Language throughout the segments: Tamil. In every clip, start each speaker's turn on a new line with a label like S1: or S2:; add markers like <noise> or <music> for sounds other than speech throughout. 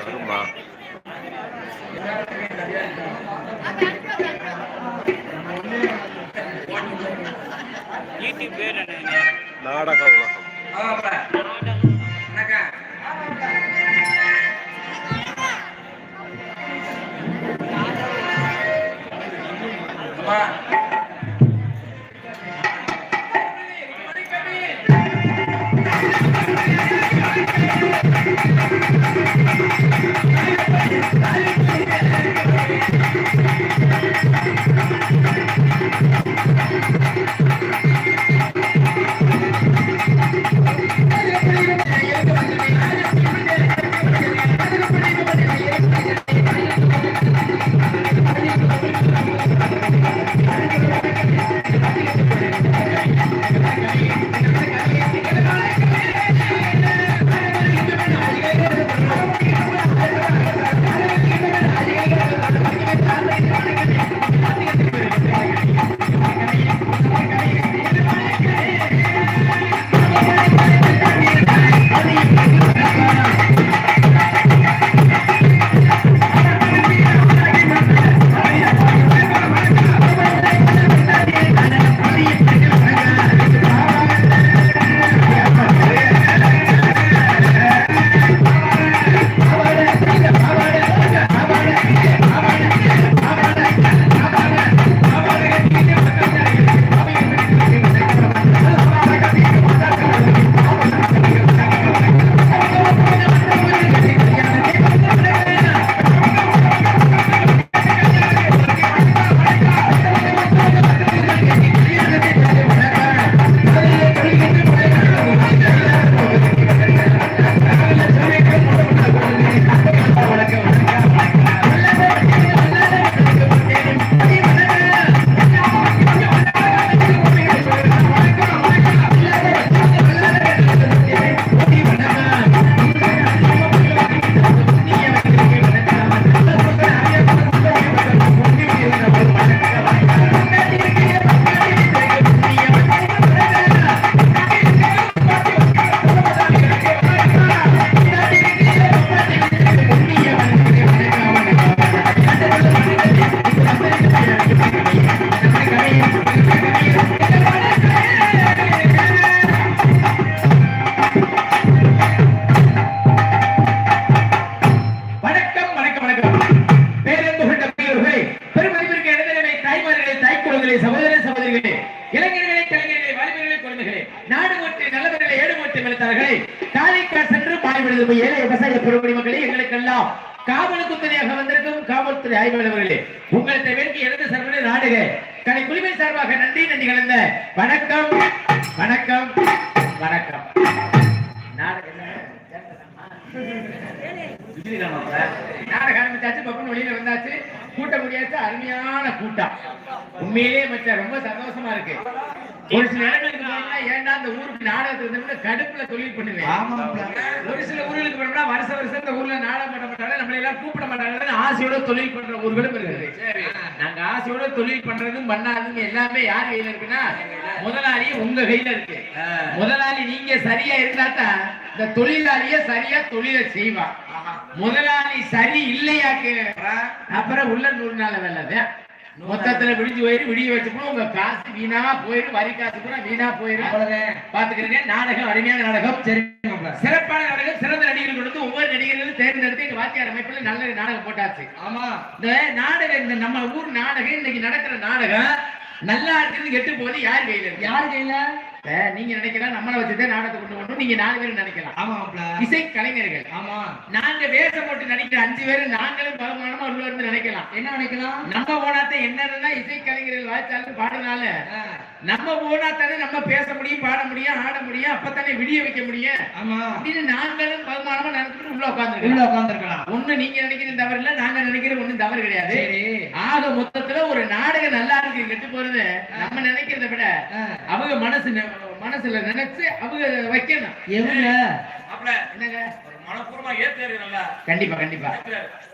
S1: வருமா
S2: யூடியூப்
S3: காவல்துறை ஆய்வாளர்களே உங்களை தேவைக்கு எனது சார்பில் நாடுக கலை குழுமை சார்பாக நன்றி நன்றி கலந்த வணக்கம் வணக்கம் வணக்கம். நாடகம் ஆரம்பிச்சாச்சு பப்பன் வெளியில வந்தாச்சு கூட்டம் முடியாச்சு அருமையான கூட்டம். உண்மையிலேயே மச்சான் ரொம்ப சந்தோஷமா இருக்கு. ஒரு சில ஏன்டா அந்த ஊருக்கு நாடகத்துக்கு வந்தோம்னா கடுப்புல தொழில் பண்ணுவேன் ஒரு சில ஊர்களுக்கு போனோம்னா வருஷ வருஷம் இந்த ஊர்ல நாடகம் பண்ண மாட்டாங்க நம்மளை எல்லாம் கூப்பிட மாட்டாங்கன்னு ஆசையோட தொழில் பண்ற ஊர்களும் இருக்குது நாங்க ஆசையோட தொழில் பண்றதும் பண்ணாததும் எல்லாமே யார் கையில இருக்குன்னா முதலாளி உங்க கையில இருக்கு. முதலாளி நீங்க சரியா இருந்தாதான் இந்த தொழிலாளிய சரியா தொழிலை செய்வான் முதலாளி சரி இல்லையாக்கு அப்புறம் உள்ள நூறு நாள் வேலை மொத்தத்துல விடிஞ்சு போயிரு விடிய வச்சு கூட உங்க காசு வீணா போயிரு வரி காசு கூட வீணா போயிரு. பாத்துக்கிறீங்க. நாடகம் அருமையான நாடகம். சரி சிறப்பான நாடகம். சிறந்த நடிகர்கள் கொடுத்து ஒவ்வொரு நடிகர்களும் தேர்ந்தெடுத்து வாத்தியார் அமைப்புல நல்ல நாடகம் போட்டாச்சு. ஆமா. இந்த நாடகம் இந்த நம்ம ஊர் நாடகம் இன்னைக்கு நடக்கிற நாடகம் நல்லா இருக்குது கெட்டு போகுது யார் கையில யார் கையில? நீங்க நினைக்கலாம் நம்மளை வச்சுதான் நாடகத்தை கொண்டு வரணும் நீங்க நாலு பேரும் நினைக்கலாம்.
S4: ஆமா
S3: இசை கலைஞர்கள்.
S4: ஆமா.
S3: நாங்க வேஷம் போட்டு நடிக்கிற அஞ்சு பேரும் நாங்களும் பலமானமா உள்ள இருந்து நினைக்கலாம்.
S4: என்ன நினைக்கலாம்?
S3: நம்ம போனாத்த என்னன்னா இசை கலைஞர்கள் வாய்ச்சாலும் பாடினால நம்ம போனாத்தானே நம்ம பேச முடியும் பாட முடியும் ஆட முடியும் அப்பத்தானே விடிய வைக்க முடியும்.
S4: ஆமா.
S3: அப்படின்னு நாங்களும் பலமானமா நினைச்சிட்டு உள்ள
S4: உள்ள
S3: உட்கார்ந்து
S4: உட்கார்ந்திருக்கலாம்.
S3: ஒண்ணு நீங்க நினைக்கிறது தவறு இல்ல நாங்க நினைக்கிறது ஒண்ணும் தவறு கிடையாது. ஆக மொத்தத்துல ஒரு நாடகம் நல்லா
S2: சம்பாத்தியம் கெட்டு போறது நம்ம நினைக்கிறத விட. அவங்க மனசு மனசுல நினைச்சு அவங்க வைக்கணும்.
S3: எவங்க
S2: என்னங்க?
S1: மனப்பூர்வமா ஏத்தாரு நல்லா
S2: கண்டிப்பா. கண்டிப்பா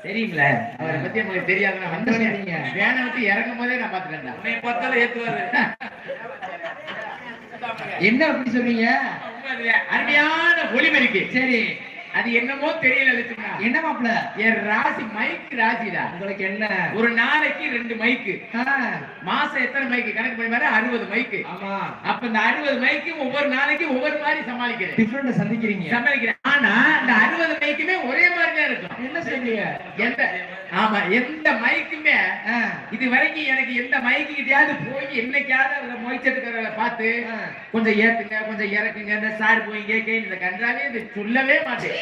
S2: தெரியுங்களே அவரை பத்தி உங்களுக்கு தெரியாதுன்னா
S3: சொன்னீங்க.
S2: வேனை விட்டு இறங்கும் போதே நான் பாத்துட்டேன்
S1: உன்னை பார்த்தாலும் ஏத்துவாரு.
S3: என்ன அப்படி சொல்றீங்க
S2: அருமையான ஒளிபெருக்கு
S3: சரி.
S2: அது என்னமோ தெரியல லட்சுமணா
S3: என்ன மாப்பிள?
S2: என் ராசி மைக்கு ராசிடா.
S3: உங்களுக்கு என்ன?
S2: ஒரு நாளைக்கு ரெண்டு மைக்கு. மாசம் எத்தனை மைக்கு? கணக்கு பண்ணி பாரு அறுபது மைக்கு.
S3: ஆமா.
S2: அப்ப இந்த அறுபது மைக்கு ஒவ்வொரு நாளைக்கு ஒவ்வொரு மாதிரி சமாளிக்கிறேன்.
S3: டிஃபரெண்ட் சந்திக்கிறீங்க.
S2: சமாளிக்கிறேன். ஆனா இந்த அறுபது மைக்குமே ஒரே மாதிரி தான் இருக்கும்.
S3: என்ன சொல்றீங்க?
S2: எந்த ஆமா எந்த மைக்குமே
S3: ஆ,
S2: இது வரைக்கும் எனக்கு எந்த மைக்கு கிட்டயாவது போய் என்னைக்காவது அந்த மொய்ச்சட்டுக்கிறத பார்த்து. கொஞ்சம் ஏத்துங்க கொஞ்சம் இறக்குங்க இந்த சார் போய் கேட்க இந்த கன்றாவே இது சொல்லவே மாட்டேன்.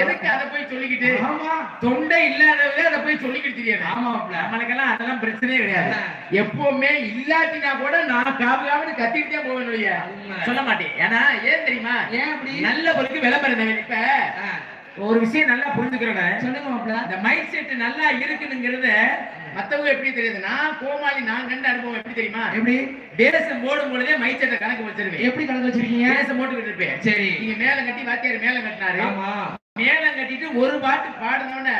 S2: எதுக்கு அதை போய் சொல்லிக்கிட்டு?
S3: ஆமா.
S2: தொண்டை இல்லாதவங்க அதை போய் சொல்லிக்கிட்டு தெரியாது.
S3: ஆமா
S2: நம்மளுக்கெல்லாம் அதெல்லாம் பிரச்சனையே கிடையாது. எப்பவுமே இல்லாட்டினா கூட நான் காவு காவுன்னு கத்திக்கிட்டே போவேன். சொல்ல மாட்டேன். ஏன்னா ஏன் தெரியுமா?
S3: ஏன் அப்படி?
S2: நல்லவருக்கு விளம்பரம் தேவை. இப்ப ஒரு விஷயம் நல்லா புரிஞ்சுக்கிறேன்.
S3: சொல்லுங்க மாப்பிள.
S2: இந்த மைண்ட் செட் நல்லா இருக்குனுங்கிறத மத்தவங்க எப்படி தெரியுது? நான் கோமாளி நான் கண்ட அனுபவம் எப்படி தெரியுமா?
S3: எப்படி?
S2: தேசம் போடும் பொழுதே மைண்ட் செட்டை கணக்கு வச்சிருவேன்.
S3: எப்படி கலந்து வச்சிருக்கீங்க?
S2: தேசம் போட்டுக்கிட்டு இருப்பேன்.
S3: சரி.
S2: நீங்க மேலம் கட்டி வாத்தியார் மேலம் கட்டினாரு.
S3: ஆமா.
S2: மேலம் கட்டிட்டு ஒரு பாட்டு பாடணும்னு.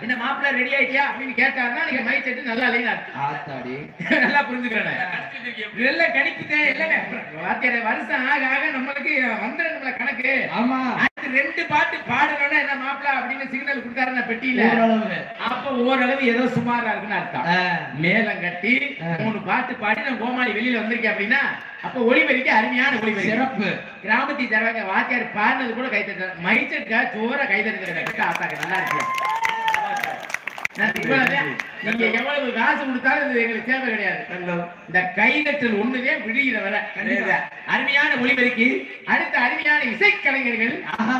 S2: என்ன மாப்பிள்ள ரெடி ஆயிட்டியா? அப்படின்னு கேட்டாருன்னா நீங்க மைண்ட் செட் நல்லா.
S3: ஆத்தாடி.
S2: நல்லா புரிஞ்சுக்கிறேன். இதெல்லாம் கணிப்புதான் இல்லைங்க. வாத்தியார் வருஷம் ஆக ஆக நம்மளுக்கு வந்துடுங்கள கணக்கு.
S3: ஆமா.
S2: அடுத்து ரெண்டு பாட்டு பாடணும்னா என்ன மாப்பிள்ள அப்படின்னு சிக்னல் கொடுத்தாருன்னா பெட்டியில?
S3: ஓரளவு
S2: அப்ப ஓரளவு ஏதோ சுமாரா இருக்குன்னு அர்த்தம். மேலம் கட்டி. மூணு பாட்டு பாடி நான் கோமாளி வெளியில வந்திருக்கேன் அப்படின்னா அப்ப ஒளிபெருக்கி அருமையான ஒளிபெருக்கி.
S3: சிறப்பு.
S2: கிராமத்தி தரவாங்க வாத்தியார் பாடினது கூட கை தட்ட மைச்சட்கா சோற கை தட்டுக்கிறேன் ஆத்தாக்க நல்லா இருக்கு நான். நீங்க எவ்வளவு காசு கொடுத்தாலும் இது எங்களுக்கு தேவை கிடையாது. இந்த கைதட்டல் ஒண்ணுதே விடுகிற வர. அருமையான ஒளிபெருக்கி அடுத்து அருமையான இசைக்கலைஞர்கள்.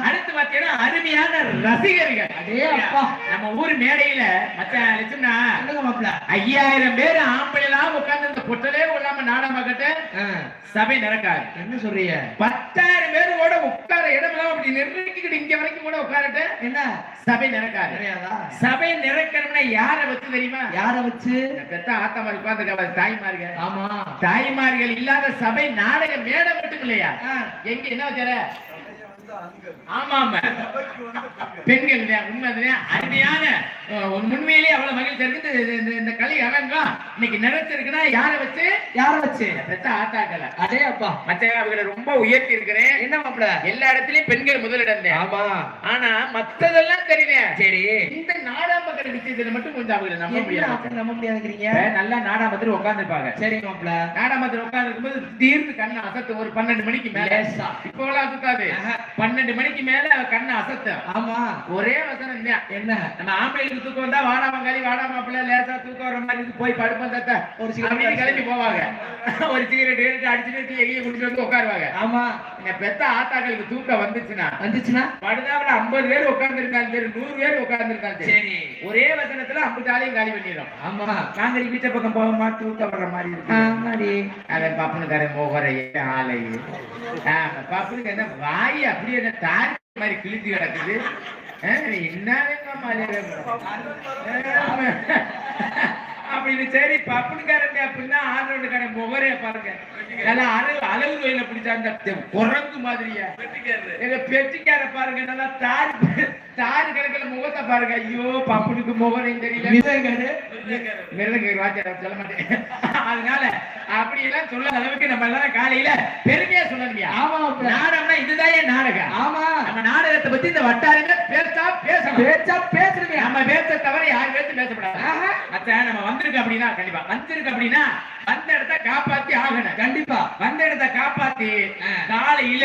S2: அடுத்து பாத்தீங்கன்னா அருமையான ரசிகர்கள். நம்ம ஊர் மேடையில மச்ச லட்சுமணா
S3: சொல்லுங்க மாப்பிள?
S2: ஐயாயிரம் பேர் ஆம்பளைலாம் உட்கார்ந்து இந்த பொட்டலே இல்லாம நாடகம் பார்க்கட்ட சபை நடக்காது.
S3: என்ன சொல்றீங்க?
S2: பத்தாயிரம் பேர் கூட உட்கார இடமெல்லாம் அப்படி நெருக்கிக்கிட்டு இங்க வரைக்கும் கூட உட்காரட்டு
S3: என்ன?
S2: சபை நடக்காது. சபை நிறக்கணும்னா யார வச்சு தெரியுமா?
S3: யார வச்சு?
S2: பெத்த ஆத்தாமார் உட்கார்ந்து தாய்மார்கள்.
S3: ஆமா.
S2: தாய்மார்கள் இல்லாத சபை நாடக மேடை மட்டும் இல்லையா எங்க என்ன வச்சார? ஆமா ஆமா பெண்கள் அருமையான அஹ், உண்மையிலேயே அவ்வளவு மகிழ்ச்சி இருக்கு இந்த- கலை அரங்கம் இன்னைக்கு நிறைச்சிருக்குன்னா யார வச்சு?
S3: யார வச்சு?
S2: பெத்த ஆத்தாக்களை.
S3: அடே அப்பா.
S2: மற்ற அவங்களை ரொம்ப உயர்த்தி இருக்கிறேன்.
S3: என்ன மாப்பிள?
S2: எல்லா இடத்துலயும் பெண்கள் முதலிடம்.
S3: ஆமா.
S2: ஆனா மத்ததெல்லாம் தெரியுங்க
S3: சரி.
S2: இந்த நாடாம்பக்கிற விஷயத்துல மட்டும் கொஞ்சம் அவங்களை நம்ப முடியாது?
S3: நம்ப முடியாதுங்கிறீங்க?
S2: நல்லா நாடாம்பத்தில் உட்கார்ந்துருப்பாங்க.
S3: சரி மாப்பிள.
S2: நாடாம்பத்தில் உட்கார்ந்து இருக்கும்போது திடீர்னு கண்ணை அசத்து ஒரு பன்னெண்டு மணிக்கு மேல. இப்போ அசத்தாது
S3: ஆஹா.
S2: பன்னெண்டு மணிக்கு மேல கண்ணை அசத்தும்
S3: ஆமா.
S2: ஒரே வசனம்
S3: என்ன?
S2: நம்ம ஆம்பளைக்கு தூக்கம் வந்தா வாடா மங்காளி வாடா மாப்பிள்ள லேசா தூக்கம் வர மாதிரி போய் படுப்போம் தத்த.
S3: ஒரு சிகரெட்
S2: கிளம்பி போவாங்க. <laughs> ஒரு சிகரெட் எடுத்து அடிச்சுட்டு டீ எங்கேயும் குடிச்சு வந்து உட்காருவாங்க.
S3: ஆமா.
S2: இந்த பெத்த ஆத்தாக்களுக்கு தூக்கம் வந்துச்சுன்னா
S3: வந்துச்சுன்னா?
S2: படுதாவில ஐம்பது பேர் உட்கார்ந்து இருந்தாலும் சரி நூறு பேர் உட்கார்ந்து இருந்தாலும் சரி. ஒரே வசனத்துல ஐம்பதாலையும் காலி பண்ணிடும்.
S3: ஆமா.
S2: நாங்க வீட்டை பக்கம் போகமா தூக்கம் வர்ற மாதிரி இருக்கு. அவன் பப்பனுக்காரன் மோகரைய ஆலை பப்பனுக்கு என்ன வாய் அப்படியே என்ன தாரி மாதிரி கிழித்து கிடக்குது? அப்படின்னு சரி பப்பனுக்காரன் அப்படின்னா ஆண்டோடுக்காரன் முகரே பாருங்க. நல்லா அழகு அழகு வயல பிடிச்சா அந்த குரங்கு மாதிரியா. எங்க பெட்டிக்கார பாருங்க நல்லா தார் தாரி கணக்குல முகத்தை பாருங்க. ஐயோ பப்புனுக்கு முகரையும் தெரியல. மிருதங்க வாத்தியார் சொல்ல மாட்டேன். அதனால அப்படி எல்லாம் சொல்ல அளவுக்கு நம்ம எல்லாம் காலையில பெருமையா சொல்லணும்யா
S3: ஆமா
S2: நாடகம்னா இதுதான் என் நாடகம்.
S3: ஆமா.
S2: நம்ம நாடகத்தை பத்தி இந்த வட்டாரங்க பேசா பேசணும்.
S3: பேச்சா பேசுறீங்க.
S2: நம்ம பேச தவிர யார் பேச்சு பேசப்படாது. மத்த நம்ம வந்திருக்கு அப்படின்னா கண்டிப்பா. வந்திருக்கு அப்படின்னா வந்த இடத்த காப்பாத்தி ஆகணும்.
S3: கண்டிப்பா.
S2: வந்த இடத்த காப்பாத்தி. காலையில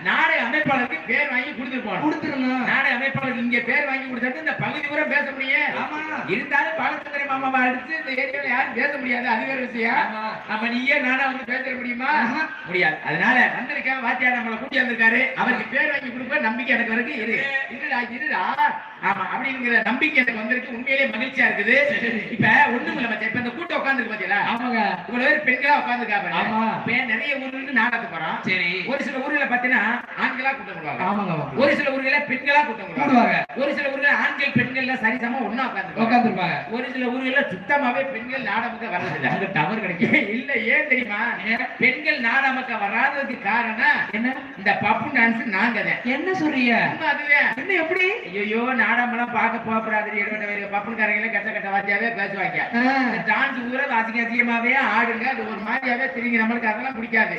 S3: ஆ.
S2: நாடக அமைப்பாளருக்கு பேர் வாங்கி கொடுத்துட்டு போகணும்.
S3: கொடுத்துருணும்
S2: நாடக அமைப்பாளருக்கு இங்க பேர் வாங்கி கொடுத்தா இந்த பகுதி கூட பேச முடியும்
S3: ஆமா.
S2: இருந்தாலும் பாலச்சந்திர மாமாவை அடிச்சு இந்த ஏரியால யாரும் பேச முடியாது. அது வேற விஷயம். நம்ம நீயே நானா வந்து பேச முடியுமா. முடியாது. அதனால வந்திருக்கேன். வாத்தியார் நம்மளை கூட்டி வந்திருக்காரு. அவருக்கு பேர் வாங்கி கொடுப்ப நம்பிக்கை எனக்கு வரைக்கும் இரு. இருடா இருடா. ஆமா அப்படிங்கிற நம்பிக்கை எனக்கு வந்திருக்கு. உண்மையிலேயே மகிழ்ச்சியா இருக்குது. இப்ப ஒண்ணும் இல்ல மச்சான். இப்ப இந்த கூட்டம் உட்கார்ந்து பாத்தீங்களா
S3: ஆமாங்க.
S2: இவ்வளவு பேர் பெண்களா உட்கார்ந்துருக்காங்க
S3: ஆமா.
S2: இப்ப நிறைய ஊர்ல இருந்து நாடகத்துக்கு போறோம்
S3: சரி.
S2: ஒரு சில ஊர்ல பாத்தீங்கன்னா ஆண்களா கூட்டம் போடுவாங்க.
S3: ஆமாங்க.
S2: ஒரு சில ஊர்ல பெண்களா கூட்டம் போடுவாங்க. ஒரு சில ஊர்ல ஆண்கள் பெண்கள் எல்லாம் சரிசமா ஒண்ணா உட்கார்ந்து
S3: உட்காந்துருப்பாங்க
S2: ஒரு சில ஊர்கள்ல சுத்தமாவே பெண்கள் நாடகத்துக்கு வர்றதில்ல.
S3: அங்க டவர் கிடைக்கும்
S2: இல்ல ஏன் தெரியுமா? பெண்கள் நாடகத்துக்கு வராததுக்கு காரணம்
S3: என்ன?
S2: இந்த பப்பு டான்ஸ் நாங்க
S3: என்ன சொல்றீங்க?
S2: அதுதான்.
S3: என்ன எப்படி?
S2: ஐயோ நாடகம் எல்லாம் பார்க்க போகக்கூடாது எடுவட்ட வேறு பப்புன்காரங்களே கட்ட கட்ட வாத்தியாவே பேசுவாங்க. டான்ஸ் ஊரா அசிங்க அசிங்கமாவே ஆடுங்க அது ஒரு மாதிரியாவே தெரியுங்க நம்மளுக்கு அதெல்லாம் பிடிக்காது.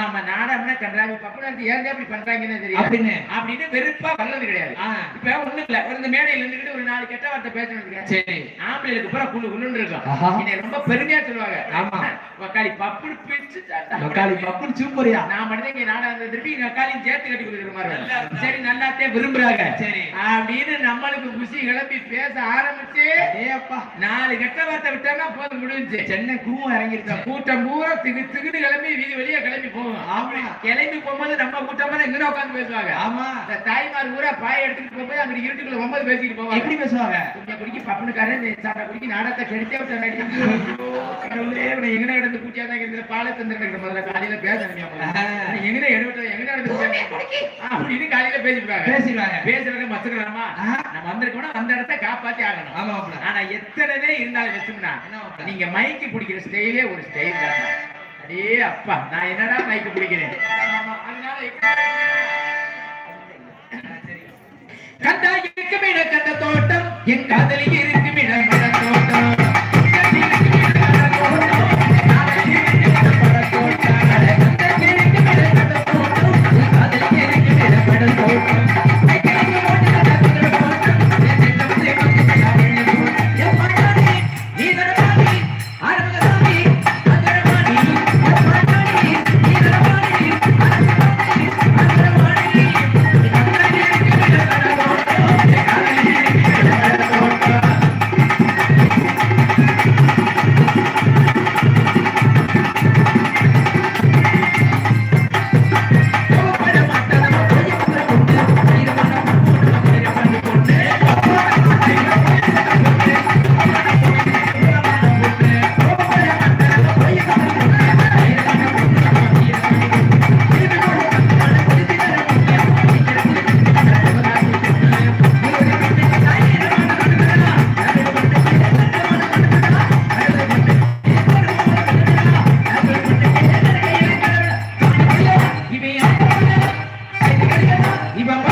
S2: ஆமா நாடகம்னா கன்றாவி பப்பு டான்ஸ் ஏன் அப்படி பண்றாங்கன்னு தெரியும்
S3: அப்படின்னு.
S2: அப்படின்னு வெறுப்பா வல்லது கிடையாது. இப்ப ஒண்ணும் இல்ல ஒரு இந்த மேடையில இருந்துகிட்டு ஒரு நாலு கெட்ட வார்த்தை பேசணும்
S3: சரி.
S2: ஆம்பளைகளுக்கு பூரா குழு குழுன்னு. இருக்கும். என்னை ரொம்ப பெருமையா சொல்லுவாங்க.
S3: ஆமா.
S2: வக்காளி பப்பு பிச்சு
S3: தக்காளி பப்புன்னு சூப்பரியா
S2: நான் மட்டும் இங்க நாடகம் திருப்பி எங்க அக்காலையும் சேர்த்து கட்டி கொடுக்குற மாதிரி சரி நல்லாத்தே விரும்புறாங்க.
S3: சரி.
S2: அப்படின்னு நம்மளுக்கு குஷி கிளம்பி பேச ஆரம்பிச்சு
S3: ஏ அப்பா
S2: நாலு கெட்ட வார்த்தை விட்டோம்னா போதும் முடிஞ்சு
S3: சென்னை குருவம் இறங்கிருச்சா?
S2: கூட்டம் பூரா திகு திகுன்னு கிளம்பி வீதி வெளியே கிளம்பி போகும்
S3: ஆமா.
S2: கிளம்பி போகும்போது நம்ம கூட்டமா இங்க உட்காந்து பேசுவாங்க.
S3: ஆமா.
S2: இந்த தாய்மார் ஊரா பாய எடுத்துட்டு போகும்போது அங்க இருட்டுக்குள்ள ஒன்பது பேசிட்டு போவாங்க.
S3: எப்படி பேசுவாங்க?
S2: கொஞ்சம் குடிக்கி பப்புனுக்காரன் சாப்பிட குடிக்கி நாடகத்தை கெடுத்தே விட்டாங்க. கடவுளே இவனை எங்கன இடந்து கூட்டியாதான் இருந்த பாலை தந்துருக்கிற முதல்ல காலையில பேசணும்
S3: ஆஹா.
S2: எங்கன எடுத்து எங்கன எடுத்து அப்படின்னு காலையில
S3: பேசிடுவாங்க.
S2: பேசுறத மச்சுக்கலாமா
S3: ஆஹா.
S2: நம்ம வந்திருக்கோம்னா அந்த இடத்த காப்பாத்தி ஆகணும்.
S3: ஆமா
S2: ஆனா எத்தனை இருந்தாலும்
S3: மாப்பிள்ள?
S2: நீங்க மைக்கு பிடிக்கிற ஸ்டைலே ஒரு ஸ்டைல் தான். அடே அப்பா நான் என்னடா மைக்கு பிடிக்கிறேன்? கந்தா இருக்குமிட கந்த தோட்டம் என் காதலி இருக்குமிட Di ba?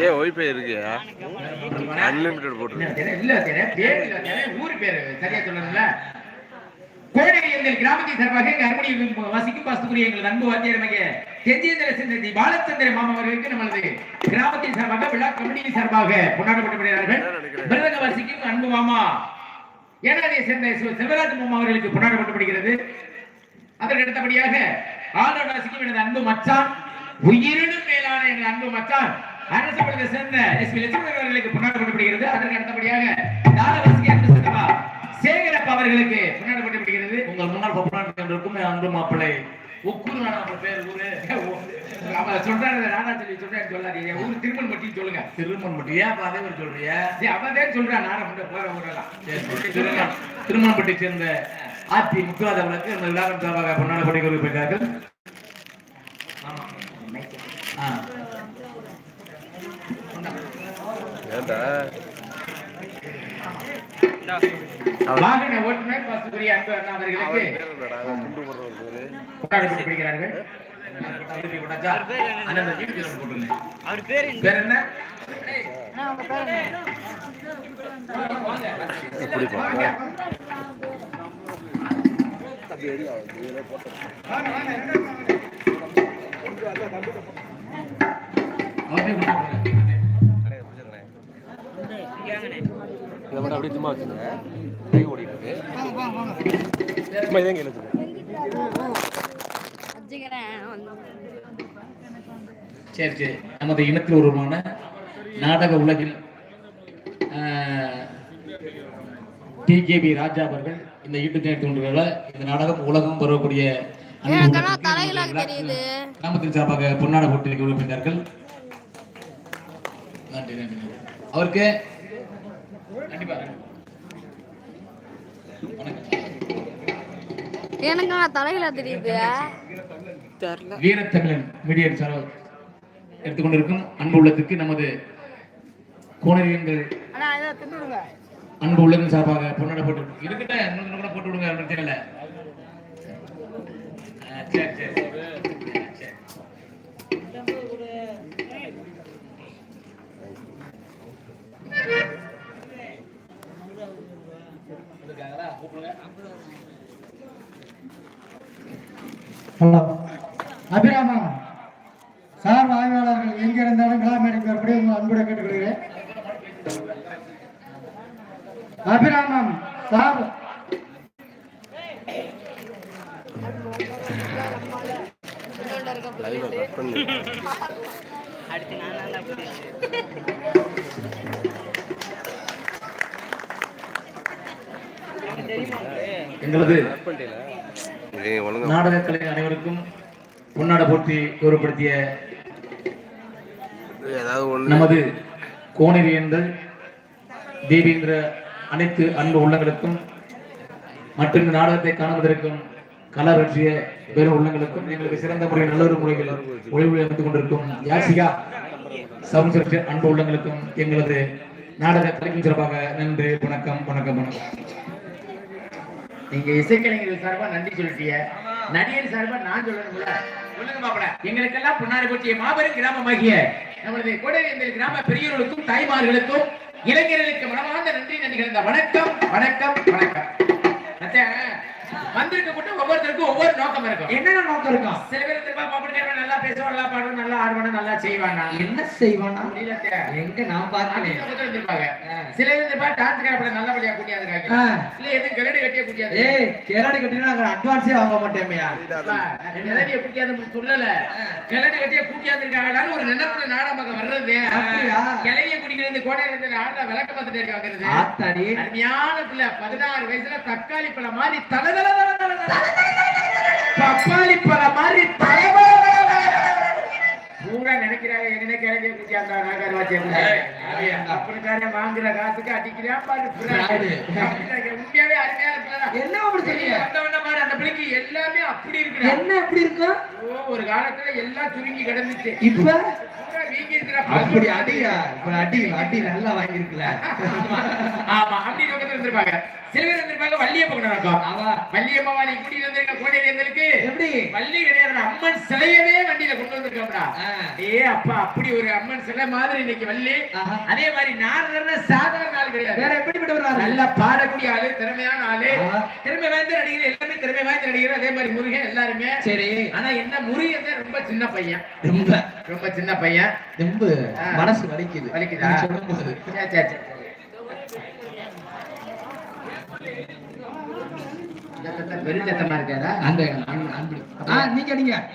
S5: ஏ ஒய்ஃபை இருக்கியா? அன்லிமிட்டெட் போட்டுருக்கு.
S2: இல்ல பேர் ஊரு பேரு சரியா சொல்லணும்ல கோடை எங்கள் கிராமத்தின் சார்பாக எங்க அருமணி வசிக்கும் பாஸ்துக்குரிய எங்கள் அன்பு வாத்தியாரமாக தெஜேந்திர சிந்ததி பாலச்சந்திர மாமா அவர்களுக்கு நமது கிராமத்தின் சார்பாக விழா கமிட்டியின் சார்பாக கொண்டாடப்பட்டு விருதக வசிக்கும் அன்பு மாமா ஏனாதியை சேர்ந்த செல்வராஜ் மாமா அவர்களுக்கு கொண்டாடப்பட்டு அதற்கு அடுத்தபடியாக ஆண்டோட வசிக்கும் எனது அன்பு மச்சான் உயிரினும் மேலான எங்கள் அன்பு மச்சான் அரசு பள்ளியை சேர்ந்த எஸ் பி லட்சுமி அவர்களுக்கு கொண்டாடப்பட்டு அதற்கு அடுத்தபடியாக தாரவாசிக்கு அன்பு சித்தப்பா சேகரப்பா அவர்களுக்கு கொண்டாடப்பட்டு
S1: உங்கள் முன்னாள் பப்புனாட்டிருக்கும் அன்பு மாப்பிள்ளை.
S2: ஒக்கூர் நாடகம் பேர் ஊரு? அவன் சொல்றாரு நானா சொல்லி சொல்றேன் சொல்லாதீங்க. ஊர் திருமண் பட்டி சொல்லுங்க.
S1: திருமண் மட்டும் ஏன் அதே மாதிரி சொல்றிய
S2: அவன் தான் சொல்றான் நாடகம் பண்ண போற ஊரெல்லாம்
S1: திருமணம் திருமணப்பட்டி சேர்ந்த ஆத்தி முத்துவாதவர்களுக்கு இந்த விழாவின் சார்பாக பட்டி ஆ.
S5: ஏன்டா
S2: வாகன ஓட்டுநர் அன்பு அண்ணா அவர்களுக்கு கொண்டாடி பிடிக்கிறார்கள்
S1: போட்டுருங்க.
S6: அவர் பேர் என்ன?
S2: வேற என்ன
S6: அண்ணா, உங்க பேர் என்ன?
S5: குடிப்பா
S2: அவரே கொண்டாடுறாங்க.
S5: இதை மட்டும் அப்படியே சும்மா வச்சுங்க கை ஓடிட்டு இருக்கு சும்மா இதே கையில் வச்சுங்க
S6: வச்சுக்கிறேன்.
S2: சரி சரி நமது இனத்தில் ஒருவரான நாடக உலகில் டிகேபி ராஜா அவர்கள் இந்த யூடியூப் சேனல் தோன்றுகள இந்த நாடகம் உலகம் பரவக்கூடிய. கிராமத்தின் சார்பாக பொன்னாட போட்டி உறுப்பினர்கள் நன்றி நன்றி. அவருக்கு
S6: எனக்கு தலையில தெரியுது.
S2: வீரத்தமிழன் மீடியட் சார்பாக எடுத்துக்கொண்டிருக்கும் அன்பு உள்ளத்துக்கு நமது கோணரியங்கள் அன்பு உள்ளத்தின் சார்பாக பொன்னாட போட்டு இருக்கட்ட இன்னொன்று கூட போட்டு விடுங்க பிரச்சனை இல்லை. சரி சரி சரி.
S3: ஹலோ அபிராமம் சார் ஆய்வாளர்கள் எங்க இருந்தாலும் எடுக்க வரும்படி உங்கள் அன்புடன் கேட்டுக்கொள்கிறேன். அபிராமம் சார்.
S6: அடுத்து நான்
S2: எங்களது
S5: ஒழுங்கா
S2: நாடகக்கலை அனைவருக்கும் பொன்னாட போட்டி கௌரவப்படுத்திய நமது கோணரியன்கள் தேவேந்திர அனைத்து அன்பு உள்ளங்களுக்கும் மற்றும் இந்த நாடகத்தை காணுவதற்கும் கலர் பற்றிய பெரும் உள்ளங்களுக்கும் எங்களுக்கு சிறந்த முறையில் நல்ல ஒரு முறையில் ஒளிவு அமைத்துக் கொண்டிருக்கும் யாசிகா சவுண்ட் அன்பு உள்ளங்களுக்கும் எங்களது நாடக கலைக்கும் சிறப்பாக நன்றி வணக்கம் வணக்கம் வணக்கம். நீங்க இசைக்கலைஞர்கள் சார்பா நன்றி சொல்லிட்டீங்க நடிகர் சார்பா நான் சொல்லணும்ல எங்களுக்கெல்லாம் பொன்னாடி போட்டிய மாபெரும் கிராமமாகிய நமது கோடைவேந்தல் கிராம பெரியவர்களுக்கும் தாய்மார்களுக்கும் இளைஞர்களுக்கு மனமார்ந்த நன்றி நன்றி வணக்கம் வணக்கம் வணக்கம். வந்திருக்க மட்டும் ஒவ்வொருத்தருக்கும் ஒவ்வொரு நோக்கம் இருக்கும்.
S3: என்னென்ன நோக்கம் இருக்கும்?
S2: சில பேர் திரும்ப பாப்பிட்டு நல்லா பேசுவான் நல்லா பாடுவான் நல்லா ஆடுவான் நல்லா செய்வானா?
S3: என்ன செய்வானா? எங்க நான்
S2: இருப்பாங்க சில பேர் திரும்ப டான்ஸ் காப்பட நல்லபடியா கூட்டியாந்துருக்காங்க. இல்ல எதுவும் கிரடி கட்டியா கூட்டியாது
S3: ஏய் கேரடி கட்டினா நாங்க அட்வான்ஸே வாங்க மாட்டேமையா
S2: கிளடிய கூட்டியாந்து சொல்லல. கிளடி கட்டிய கூட்டியாந்துருக்காங்களான்னு ஒரு நினைப்புல நாடகம் வர்றது.
S3: அப்படியா?
S2: கிளைய இருந்து விளக்க பார்த்துட்டு இருக்க வைக்கிறது
S3: ஆத்தாடி.
S2: அருமையான பிள்ளை. பதினாறு வயசுல தக்காளி பழம் மாதிரி தல தல தல மாதிரி தல. பூரா நினைக்கிறாங்க எங்கனே கிளம்பிய குட்டி அந்த நாகர் வாத்தியம் அப்படித்தானே வாங்குற காசுக்கு அடிக்கிறான் பாரு. உண்மையாவே அருமையான பிள்ளை.
S3: என்ன அப்படி?
S2: வந்தவன அந்த பிள்ளைக்கு எல்லாமே அப்படி இருக்கு
S3: என்ன எப்படி இருக்கும்
S2: ஓ ஒரு காலத்துல எல்லாம் சுருங்கி கிடந்துச்சு.
S3: இப்ப? அப்படி அடியா? அடி அடி நல்லா வாங்கியிருக்கல.
S2: ஆமா அப்படி பக்கத்துல இருந்திருப்பாங்க. சில பேர் இருந்திருப்பாங்க வள்ளியப்ப கொண்டு நடக்கும்
S3: ஆமா.
S2: வள்ளியம்மாவா நீ கூட்டிட்டு வந்திருக்க கோடை வேந்தலுக்கு
S3: எப்படி?
S2: வள்ளி கிடையாது அம்மன் சிலையவே வண்டியில கொண்டு வந்திருக்கோம்டா. ஏ அப்பா அப்படி ஒரு அம்மன் சிலை மாதிரி இன்னைக்கு வள்ளி. அதே மாதிரி நாரதர்னா சாதாரண ஆள் கிடையாது.
S3: வேற எப்படிப்பட்ட ஒரு?
S2: நல்லா பாடக்கூடிய ஆளு திறமையான ஆளு. திறமை வாய்ந்த நடிகர் எல்லாமே திறமை வாய்ந்த நடிகர் அதே மாதிரி முருகன் எல்லாருமே.
S3: சரி.
S2: ஆனா என்ன முருகன் ரொம்ப சின்ன பையன்.
S3: ரொம்ப.
S2: ரொம்ப சின்ன பையன்.
S3: ரொம்ப. மனசு வலிக்குது.
S2: வலிக்குதா?
S3: சொல்லும்போது
S2: சரி, சரி, சரி. வெறும் சத்தமா இருக்காதா
S3: அந்த அன்பு- அன்பு ஆ நீங்க நீங்க